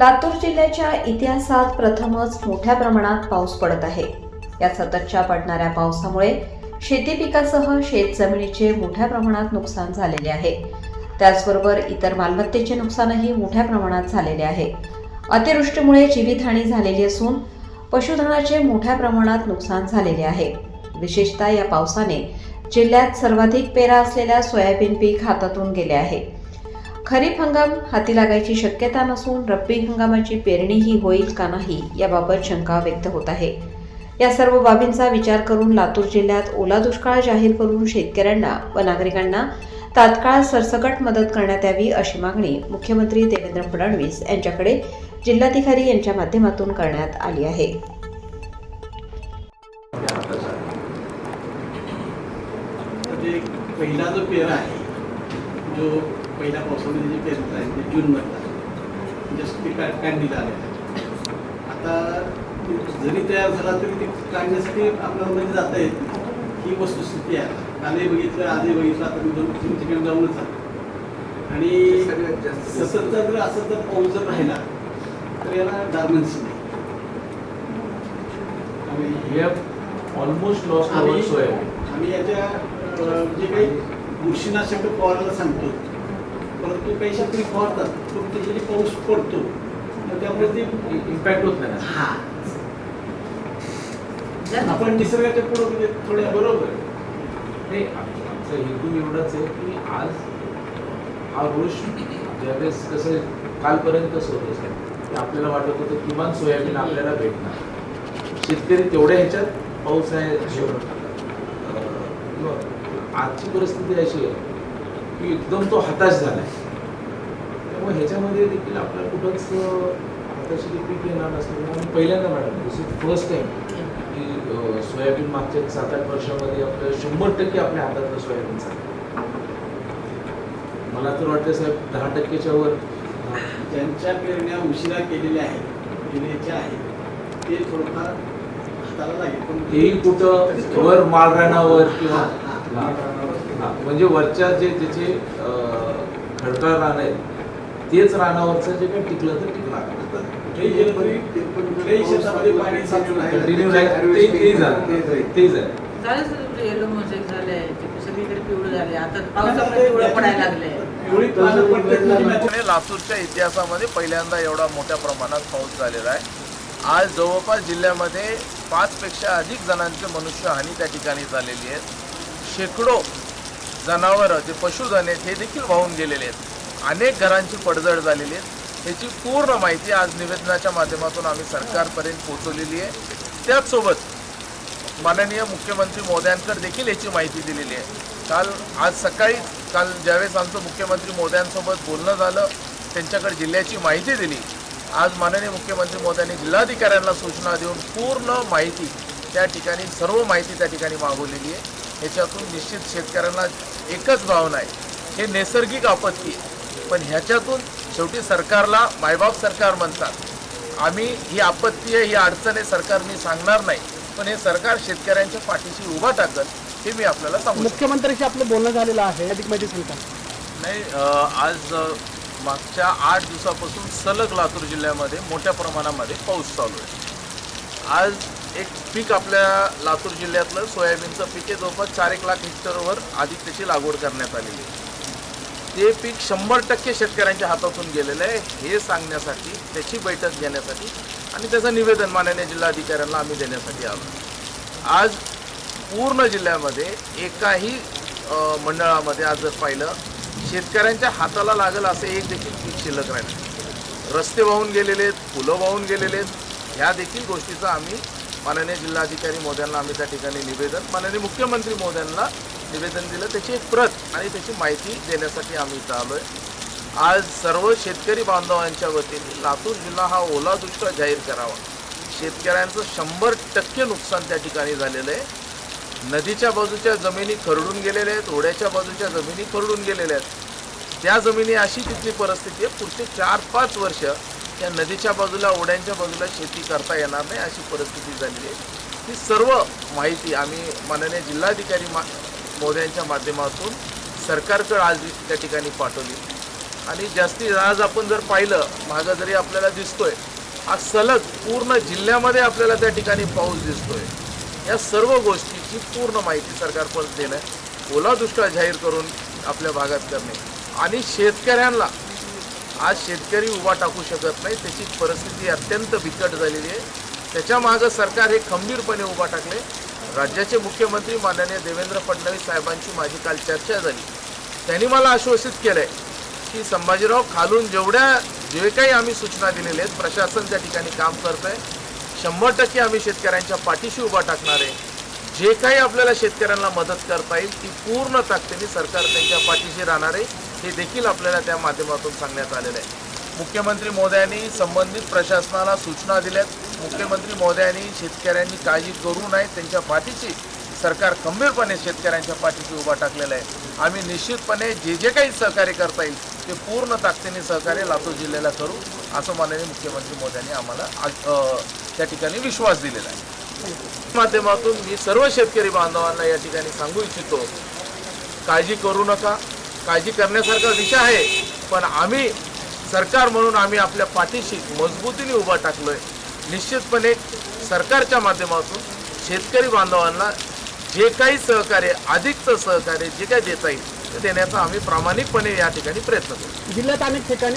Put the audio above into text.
लातूर जिल्ह्याच्या इतिहासात प्रथमच मोठ्या प्रमाणात पाऊस पडत आहे. या सततच्या पडणाऱ्या पावसामुळे शेती पिकासह शेत जमिनीचे मोठ्या प्रमाणात नुकसान झालेले आहे. त्याचबरोबर इतर मालमत्तेचे नुकसानही मोठ्या प्रमाणात झालेले आहे. अतिवृष्टीमुळे जीवितहानी झालेली असून पशुधनाचे मोठ्या प्रमाणात नुकसान झालेले आहे. विशेषतः या पावसाने जिल्ह्यात सर्वाधिक पेरा असलेल्या सोयाबीन पीक हातातून गेले आहे. खरीप हंगाम हाती लागायची शक्यता नसून रब्बी हंगामाची पेरणीही होईल का नाही याबाबत शंका व्यक्त होत आहे. या सर्व बाबींचा विचार करून लातूर जिल्ह्यात ओला दुष्काळ जाहीर करून शेतकऱ्यांना व नागरिकांना तात्काळ सरसकट मदत करण्यात यावी अशी मागणी मुख्यमंत्री देवेंद्र फडणवीस यांच्याकडे जिल्हाधिकारी यांच्या माध्यमातून करण्यात आली आहे. म्हणजे पहिला जो पेरा आहे जो पहिल्या पावसामध्ये जे पेरत आहे ते जूनमधला जस्ट ते का आलेलं आहे आता जरी तयार झाला तरी ते काढण्यासाठी आपल्याला मध्ये जाता येत नाही. ही वस्तुस्थिती आहे कालही बघितलं आजही बघितलं आता मी दोन तीन ठिकाणी जाऊनच आलो आणि सततचा जर असं जर पाऊस जर राहिला तर याला डार्मन्सी नाही. lost our आम्ही याच्या जे काही बुरशीनाशक फवारायला सांगतो परंतु काही शेतकरी फवारतात पण त्याच्याने पाऊस पडतो तर त्यामुळे ते इम्पॅक्ट होत नाही ना. हा. आपण निसर्गाच्या पुढे म्हणजे थोड्या बरोबर. नाही आमचा हेतू एवढाच आहे की आज हा वृक्ष ज्यावेळेस कसं कालपर्यंत कसं होतं साहेब की आपल्याला वाटत होतं किमान सोयाबीन आपल्याला भेटणार. शेतकरी तेवढ्या ह्याच्यात पाऊस आहे आजची परिस्थिती अशी आहे. की एकदम तो हताश झाला आहे त्यामुळे ह्याच्यामध्ये देखील आपल्याला कुठंच हाताशी पीक येणार नसल्यामुळे आम्ही पहिल्यांदा madam this is first time की सोयाबीन मागच्या सात आठ वर्षामध्ये आपलं शंभर टक्के आपल्या हातातलं सोयाबीन चाललं मला तर वाटतं साहेब दहा टक्केच्या वर. ज्यांच्या पेरण्या उशिरा केलेल्या आहेत पेरण्याच्या आहेत ते थोडंफार हाताला लागेल. पण हेही कुठं वर माळरानावर किंवा हा, म्हणजे वरच्या जे त्याचे खडकाळ रान आहे तेच रानावरचं जे काही टिकलं तर टिकणार कुठल्याही शेतामध्ये पाणी साचून आहे कंटिन्यू राहील ते ते झालं. ते झालं. झालं. सर तुमचं येलो मोसेक झालंय ते सगळीकडे पिवळं झाले आता पावसामुळे पिवळं पडायला लागलंय. लातूरच्या इतिहासामध्ये पहिल्यांदा एवढा मोठ्या प्रमाणात पाऊस झालेला आहे. आज जवळपास जिल्ह्यामध्ये पाचपेक्षा अधिक जणांची मनुष्यहानी त्या ठिकाणी झालेली आहे. शेकडो जनावरं जे पशुधन आहेत हे देखील वाहून गेलेले आहेत. अनेक घरांची पडझड झालेली आहेत. याची पूर्ण माहिती आज निवेदनाच्या माध्यमातून आम्ही सरकारपर्यंत पोहोचवलेली आहे. त्याचसोबत माननीय मुख्यमंत्री मोद्यांकर देखील याची माहिती दिलेली आहे. काल आज सकाळी काल ज्यावेळेस आमचं मुख्यमंत्री मोद्यांसोबत बोलणं झालं त्यांच्याकडे जिल्ह्याची माहिती दिली. आज माननीय मुख्यमंत्री मोद्यांनी जिल्हाधिकाऱ्यांना सूचना देऊन पूर्ण माहिती त्या ठिकाणी सर्व माहिती त्या ठिकाणी मागवलेली आहे. ह्याच्यातून निश्चित शेतकऱ्यांना एकच भावना आहे हे नैसर्गिक आपत्ती आहे. पण ह्याच्यातून शेवटी सरकारला मायबाप सरकार म्हणतात. आम्ही ही आपत्ती आहे ही अडचण आहे सरकार मी सांगणार नाही. पण हे सरकार शेतकऱ्यांच्या पाठीशी उभा टाकल हे मी आपल्याला सांगू शकतो. मुख्यमंत्र्यांशी आपलं बोलणं झालेलं आहे. अधिक माहिती सांगता. नाही आज मागच्या आठ दिवसापासून सलग लातूर जिल्ह्यामध्ये मोठ्या प्रमाणामध्ये पाऊस चालू आहे. आज एक पीक आपल्या लातूर जिल्ह्यातलं सोयाबीनचं पीक आहे. जवळपास चार एक लाख हेक्टरवर अधिक त्याची लागवड करण्यात आलेली आहे. ते पीक शंभर टक्के शेतकऱ्यांच्या हातातून गेलेलं आहे. हे सांगण्यासाठी त्याची बैठक घेण्यासाठी आणि त्याचं निवेदन माननीय जिल्हाधिकाऱ्यांना आम्ही देण्यासाठी आलो. आज पूर्ण जिल्ह्यामध्ये एकाही मंडळामध्ये आज जर पाहिलं शेतकऱ्यांच्या हाताला लागेल असं एक देखील पीक शिल्लक राहिले रस्ते वाहून गेलेले आहेत फुलं वाहून गेलेले आहेत. ह्या देखील गोष्टीचं आम्ही माननीय जिल्हाधिकारी मोद्यांना आम्ही त्या ठिकाणी निवेदन माननीय मुख्यमंत्री मोद्यांना निवेदन दिलं. त्याची एक प्रत आणि त्याची माहिती देण्यासाठी आम्ही इथं आलो आहे आज सर्व शेतकरी बांधवांच्या वतीने लातूर जिल्हा हा ओला दुष्काळ जाहीर करावा. शेतकऱ्यांचं शंभर टक्के नुकसान त्या ठिकाणी झालेलं आहे. नदीच्या बाजूच्या जमिनी खरडून गेलेल्या आहेत ओढ्याच्या बाजूच्या जमिनी खरडून गेलेल्या आहेत. त्या जमिनी अशी तिथली परिस्थिती आहे पुढचे चार पाच वर्ष त्या नदीच्या बाजूला ओढ्यांच्या बाजूला शेती करता येणार नाही अशी परिस्थिती झालेली आहे. ही सर्व माहिती आम्ही माननीय जिल्हाधिकारी मा महोदयांच्या माध्यमातून सरकारकडे आज त्या ठिकाणी पाठवली. आणि जास्ती आज आपण जर पाहिलं मागं जरी आपल्याला दिसतोय आज सलग पूर्ण जिल्ह्यामध्ये आपल्याला त्या ठिकाणी पाऊस दिसतोय. या सर्व गोष्टीची पूर्ण माहिती सरकारपर्यंत देणं ओला दुष्काळ जाहीर करून आपल्या भागात करणे. आणि शेतकऱ्यांना आज शेतकरी उभा टाकू शकत नाही. त्याची परिस्थिती अत्यंत बिकट झालेली आहे. त्याच्यामागं सरकार हे खंबीरपणे उभा टाकले. राज्याचे मुख्यमंत्री माननीय देवेंद्र फडणवीस साहेबांची माझी काल चर्चा झाली. त्यांनी मला आश्वासित केलं आहे की संभाजीराव खालून जेवढ्या जे काही आम्ही सूचना दिलेल्या आहेत प्रशासन त्या ठिकाणी काम करत आहे शंभर टक्के आम्ही शेतकऱ्यांच्या पाठीशी उभा टाकणार आहे. जे काही आपल्याला शेतकऱ्यांना मदत करता येईल ती पूर्ण ताकदीने सरकार त्यांच्या पाठीशी राहणार आहे हे देखील आपल्याला त्या माध्यमातून सांगण्यात आलेलं आहे. मुख्यमंत्री मोदयांनी संबंधित प्रशासनाला सूचना दिल्यात. मुख्यमंत्री मोदयांनी शेतकऱ्यांनी काळजी करू नये त्यांच्या पाठीशी सरकार खंबीरपणे शेतकऱ्यांच्या पाठीशी उभा टाकलेला आहे. आम्ही निश्चितपणे जे जे काही सहकार्य करता येईल ते पूर्ण ताकदीने सहकार्य लातूर जिल्ह्याला करू असं माननीय मुख्यमंत्री मोदयांनी आम्हाला आज त्या ठिकाणी विश्वास दिलेला आहे. माध्यमातून मी सर्व शेतकरी बांधवांना या ठिकाणी सांगू इच्छितो काळजी करू नका. काळजी करण्यासारखा विषय आहे पण आम्ही सरकार म्हणून आम्ही आपल्या पाठीशी मजबूतीने उभा टाकलोय. निश्चितपणे सरकारच्या माध्यमातून शेतकरी बांधवांना जे काही सहकार्य अधिकचं सहकार्य जे काही देता येईल ते देण्याचा आम्ही प्रामाणिकपणे या ठिकाणी प्रयत्न करू. जिल्ह्यात अनेक ठिकाणी